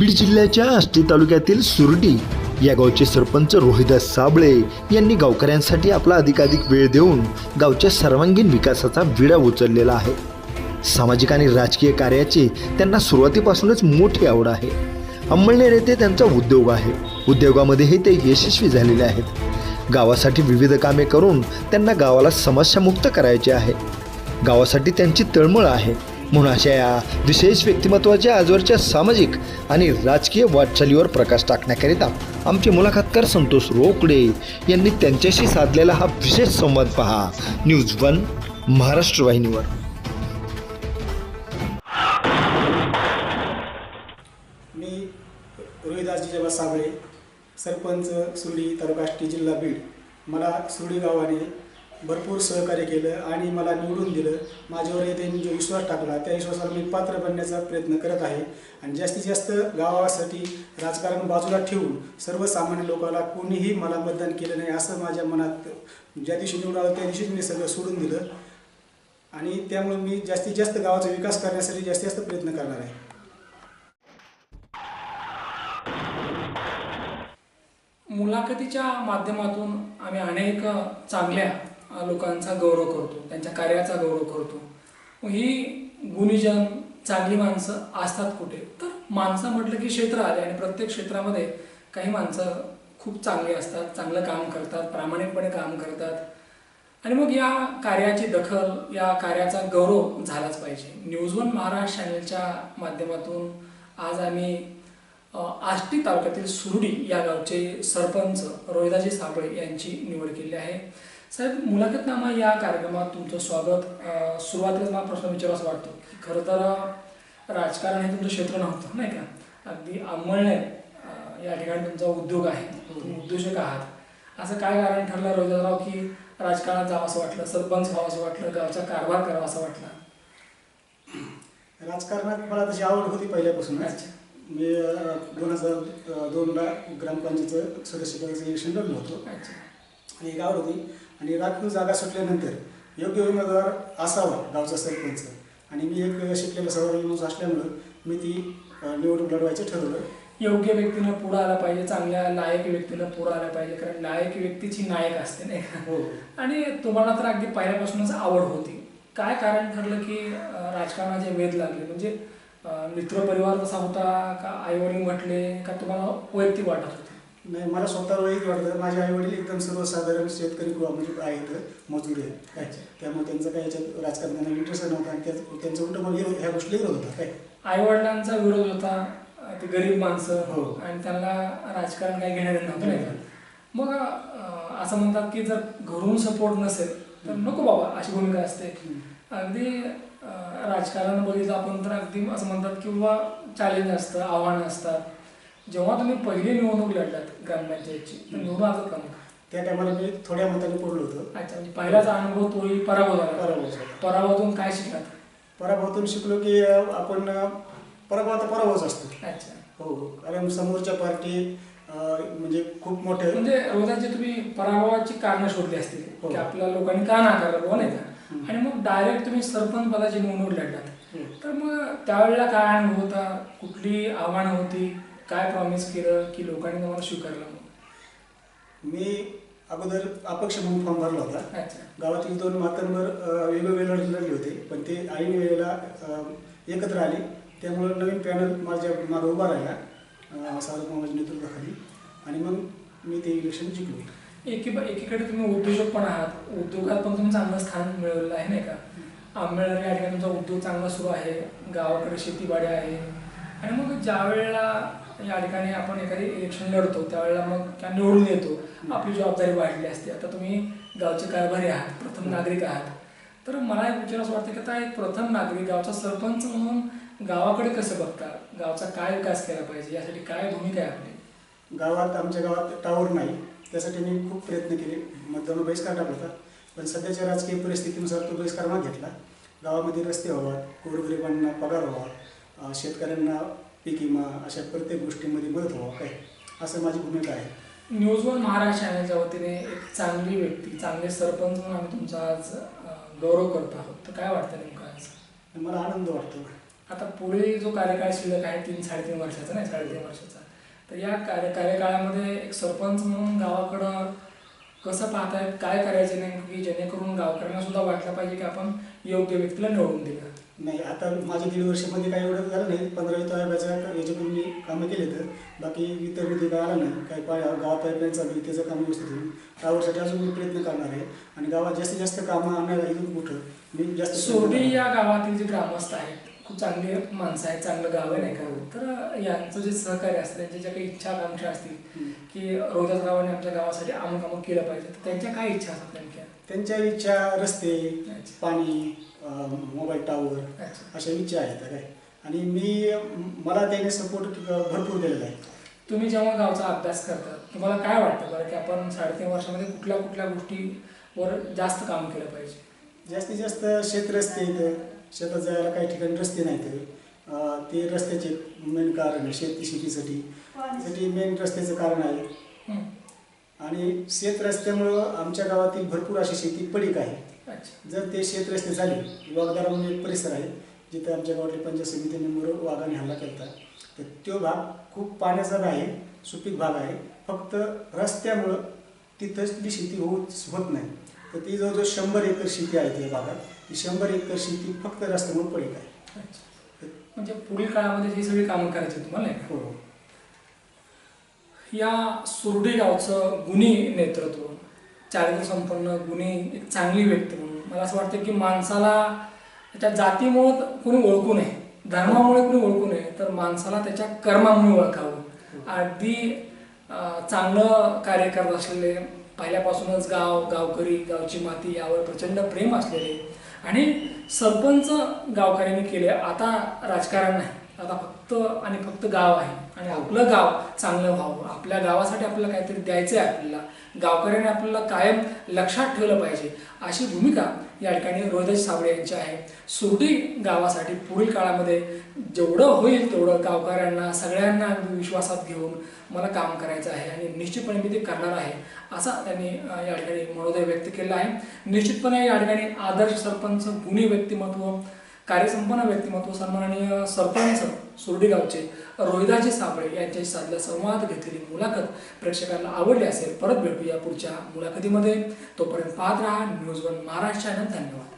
बीड जिल्ह्याच्या आष्टी तालुक्यातील सुरडी या गावचे सरपंच रोहिदास साबळे यांनी गावकऱ्यांसाठी आपला अधिकाधिक वेळ देऊन गावच्या सर्वांगीण विकासाचा विडा उचललेला आहे. सामाजिक आणि राजकीय कार्याची त्यांना सुरुवातीपासूनच मोठी आवड आहे. अंमळनेर येथे त्यांचा उद्योग आहे. उद्योगामध्येही ते यशस्वी झालेले आहेत. गावासाठी विविध कामे करून त्यांना गावाला समस्यामुक्त करायचे आहे. गावासाठी त्यांची तळमळ आहे. म्हणून अशा या विशेष व्यक्तिमत्वाच्या आजवरच्या सामाजिक आणि राजकीय वाटचालीवर प्रकाश टाकण्याकरिता आमचे मुलाखतकार संतोष रोकडे यांनी त्यांच्याशी साधलेला हा विशेष संवाद पहा. न्यूज वन महाराष्ट्र वाहिनीवर. मी रोहिदासजी जेव्हा साबळे सरपंच सुरडी तालुका जिल्हा बीड. मला सुरडी गावाने भरपूर सहकार्य केलं आणि मला निवडून दिलं. माझ्यावर त्यांनी जो विश्वास टाकला त्या विश्वासाला मी पात्र बनण्याचा प्रयत्न करत आहे. आणि जास्तीत जास्त गावासाठी राजकारण बाजूला ठेवून सर्वसामान्य लोकांना कोणीही मला मतदान केलं नाही असं माझ्या मनात ज्या दिवशी निवडून आलं त्या दिवशीच मी सगळं सोडून दिलं. आणि त्यामुळे मी जास्तीत जास्त गावाचा विकास करण्यासाठी जास्तीत जास्त प्रयत्न करणार आहे. मुलाखतीच्या माध्यमातून आम्ही अनेक चांगल्या लोकांचा गौरव करतो त्यांच्या कार्याचा गौरव करतो. मग ही गुणीजन चांगली माणसं असतात कुठे? तर माणसं म्हटलं की क्षेत्र आले आणि प्रत्येक क्षेत्रामध्ये काही माणसं खूप चांगली असतात चांगलं काम करतात प्रामाणिकपणे काम करतात. आणि मग या कार्याची दखल या कार्याचा गौरव झालाच पाहिजे. न्यूज वन महाराष्ट्र चॅनलच्या माध्यमातून आज आम्ही आष्टी तालुक्यातील सुरडी या गावचे सरपंच रोहिदाजी साबळे यांची निवड केली आहे. साहेब मुलाखतनामा या कार्यक्रमात तुमचं स्वागत. अ, सुरुवातीला मला प्रश्न विचारावा असं वाटतो की खरं तर राजकारण हे तुमचं क्षेत्र नव्हतं नाही का? अगदी अंमळणे या ठिकाणी तुमचा उद्योग आहे. तुम्ही उद्योजक आहात. असं काय कारण ठरलं रोहिदासराव की राजकारणात जावं असं वाटलं सरपंच व्हावं असं वाटलं गावचा कारभार करावा असं वाटलं? राजकारणात मला तशी आवड होती पहिल्यापासूनच. मी दोन हजार दोनला ग्रामपंचायतचं सदस्यपदाचं इलेक्शन लढलो होतो. आणि एक आवड होती. आणि राखीव जागा सुटल्यानंतर योग्य उमेदवार असावा गावचा सरपंच. आणि मी एक शिकलेला सवय माणूस असल्यामुळं मी ती निवडणूक लढवायचं ठरवलं. योग्य व्यक्तीनं पुढं आला पाहिजे चांगल्या लायक व्यक्तीनं पुढं आला पाहिजे कारण लायक व्यक्तीची नायक असते नाही हो. आणि तुम्हाला तर अगदी पहिल्यापासूनच आवड होती. काय कारण ठरलं की राजकारणाचे वेध लागले? म्हणजे मित्रपरिवार तसा होता का आई वडील म्हटले का तुम्हाला वैयक्तिक वाटत होते? नाही मला स्वतः वैयक्तिक वाटतं. माझे आई वडील एकदम सर्वसाधारण शेतकरी कुवा म्हणजे आहेत मजूर आहेत काय? त्यामुळे त्यांचं काय याच्यात राजकारणाला इंटरेस्ट नव्हता. आणि त्यांचं उलट मग ह्या गोष्टी विरोध होता काय? आई वडिलांचा विरोध होता ते गरीब माणसं हो. आणि त्यांना राजकारण काही घेणं देणं नव्हतं नाही मग असं म्हणतात की जर घरून सपोर्ट नसेल तर नको बाबा अशी भूमिका असते. अगदी राजकारण बघितलं आपण तर अगदी असं म्हणतात की बाबा चॅलेंज असतं आव्हानं असतात. जेव्हा तुम्ही पहिली निवडणूक लढलात ग्रामपंचायतची तर निवडून का मग त्या टायमाला मी थोड्या मताने पडलो होतो. अच्छा म्हणजे पहिलाच अनुभव तोही पराभव झाला. पराभव झाला. पराभवातून काय शिकलात? पराभवातून शिकलो की आपण पराभव आता पराभवच असतो. अच्छा. हो हो. कारण समोरच्या पार्टी म्हणजे खूप मोठे. म्हणजे रोजाची तुम्ही पराभवाची कारणं शोधली असतील हो. की आपल्या लोकांनी का नाकारलं बुवा नाही का. आणि मग डायरेक्ट तुम्ही सरपंच पदाची निवडणूक लढलात. तर मग त्यावेळेला काय अनुभव होता? कुठली आव्हानं होती? काय प्रॉमिस केलं की लोकांनी तुम्हाला स्वीकारलं मी अगोदर अपक्ष म्हणून फॉर्म भरला होता. अच्छा. गावातील दोन मातांवर वेगवेगळे लढ लढले होते. पण ते ऐन वेळेला एकत्र आले. त्यामुळे नवीन पॅनल माझ्या मागे उभा राहिला मामाच्या नेतृत्वाखाली. आणि मग मी ते इलेक्शन जिंकलो. एकी एकीकडे तुम्ही उद्योजक पण आहात. उद्योगात पण तुम्ही चांगलं स्थान मिळवलेलं आहे नाही का? आंबेडकर या ठिकाणी तुमचा उद्योग चांगला सुरू आहे. गावाकडे शेतीवाडी आहे. आणि मग ज्या वेळेला या ठिकाणी आपण एखादी इलेक्शन लढतो त्यावेळेला मग किंवा निवडून येतो. आपली जबाबदारी वाढली असते. आता तुम्ही गावचे कारभारी आहात प्रथम नागरिक आहात. तर मला एक विचार असं वाटतं की आता एक प्रथम नागरिक गावचा सरपंच म्हणून गावाकडे कसं बघता गावचा काय विकास केला पाहिजे? यासाठी काय भूमिका आहे आपली? गावात आमच्या गावात टावर नाही. त्यासाठी मी खूप प्रयत्न केले. मतदान बहिष्कार टाकला होता. पण सध्याच्या राजकीय परिस्थितीनुसार तो बहिष्कार माग घेतला. गावामध्ये रस्ते व्हावा गोरगरिबांना पगार व्हावा शेतकऱ्यांना पीक विमा अशा प्रत्येक गोष्टीमध्ये मदत व्हावा काय? असं माझी भूमिका आहे. न्यूज वन महाराष्ट्र चॅनलच्या वतीने एक चांगली व्यक्ती चांगले सरपंच म्हणून आम्ही तुमचा आज गौरव करत आहोत. तर काय वाटतं नेमकं आज? मला आनंद वाटतो. आता पुढे जो कार्यकाळ शिल्लक आहे तीन साडेतीन वर्षाचा नाही साडेतीन वर्षाचा. तर या कार्य कार्यकाळामध्ये एक सरपंच म्हणून गावाकडं कसं पाहतायत काय करायचं नेमकं की जेणेकरून गावकऱ्यांना सुद्धा वाटलं पाहिजे की आपण योग्य व्यक्तीला निवडून दिलं? नाही आता माझ्या दीड वर्षामध्ये काही एवढं झालं नाही. पंधरा वित्ताच्या याच्यातून मी कामं केले तर बाकी इतर निधी काय आला नाही. काही पा गावात पाईपलाईन चालू आहे त्याचं काम व्यवस्थित होईल टावरसाठी अजून मी प्रयत्न करणार आहे. आणि गावात जास्तीत जास्त कामं आणायला इथून कुठं? मी जास्त करणार. या गावातील जे ग्रामस्थ आहेत खूप चांगली माणसं आहेत चांगलं गाव आहे नाही का तर यांचं जे सहकार्य असतं त्यांच्या ज्या काही इच्छा आकांक्षा असतील. की रोहिदास गावाने आमच्या गावासाठी अमुक अमुक केलं पाहिजे तर त्यांच्या काय इच्छा असतात नेमक्या त्यांच्या इच्छा रस्ते. पाणी मोबाईल टावर. अशा इच्छा आहेत काय आणि मी मला त्याने सपोर्ट भरपूर दिलेला आहे तुम्ही जेव्हा गावचा अभ्यास करता तुम्हाला काय वाटतं बरं की आपण साडेतीन वर्षामध्ये कुठल्या कुठल्या गोष्टीवर जास्त काम केलं पाहिजे जास्तीत जास्त शेत रस्ते इथं शेतात जायला काही ठिकाणी रस्ते नाहीत ते रस्त्याचे मेन कारण आहे शेती शेतीसाठी. त्यासाठी मेन रस्त्याचं कारण आहे. आणि शेत रस्त्यामुळं आमच्या गावातील भरपूर अशी शेती पडीक आहे. जर ते शेत रस्ते झाले वागदारा म्हणून एक परिसर आहे जिथे आमच्या गावातल्या पंचायत समितीने मोर वाघाने हल्ला केला तर तो भाग खूप पाण्याचा आहे सुपीक भाग आहे. फक्त रस्त्यामुळं तिथंच शेती होत होत नाही. तर ती जवळजवळ शंभर एकर शेती आहे त्या भागात. ती शंभर एकर शेती फक्त रस्त्यामुळे पडीक आहे. अच्छा. म्हणजे पुढील काळामध्ये ही सगळी कामं करायची तुम्हाला नाही हो. या सुरडी गावचं गुणी नेतृत्व चारित्र्य संपन्न गुणी एक चांगली व्यक्ती म्हणून मला असं वाटतं की माणसाला त्याच्या जातीमुळं कोणी ओळखू नये धर्मामुळे कोणी ओळखू नये तर माणसाला त्याच्या कर्मामुळे ओळखावं. अगदी अं, चांगलं कार्य करत असलेले पहिल्यापासूनच गाव गावकरी गावची माती यावर प्रचंड प्रेम असलेले आणि सरपंच गावकऱ्यांनी केले. आता राजकारण नाही. आता फक्त आणि फक्त गाव आहे. आणि आपलं गाव चांगलं व्हावं. आपल्या गावासाठी आपल्याला काहीतरी द्यायचं आहे आपल्याला. गावकऱ्यांनी आपल्याला कायम लक्षात ठेवलं पाहिजे. अशी भूमिका या ठिकाणी रोहिदास साबळे यांची आहे. सुरडी गावासाठी पुढील काळामध्ये जेवढं होईल तेवढं गावकऱ्यांना सगळ्यांना विश्वासात घेऊन मला काम करायचं आहे आणि निश्चितपणे मी ते करणार आहे असा त्यांनी या ठिकाणी मनोदय व्यक्त केला आहे. निश्चितपणे या ठिकाणी आदर्श सरपंच गुणी व्यक्तिमत्व कार्यसंपन्न व्यक्तिमत्व सन्माननीय सरपंच सुरडी गावचे रोहिदाजी साबळे यांच्याशी साधला संवाद घेतलेली मुलाखत प्रेक्षकांना आवडली असेल परत भेटूया पुढच्या मुलाखतीमध्ये. तोपर्यंत पाहत राहा न्यूज वन महाराष्ट्र चॅनल धन्यवाद.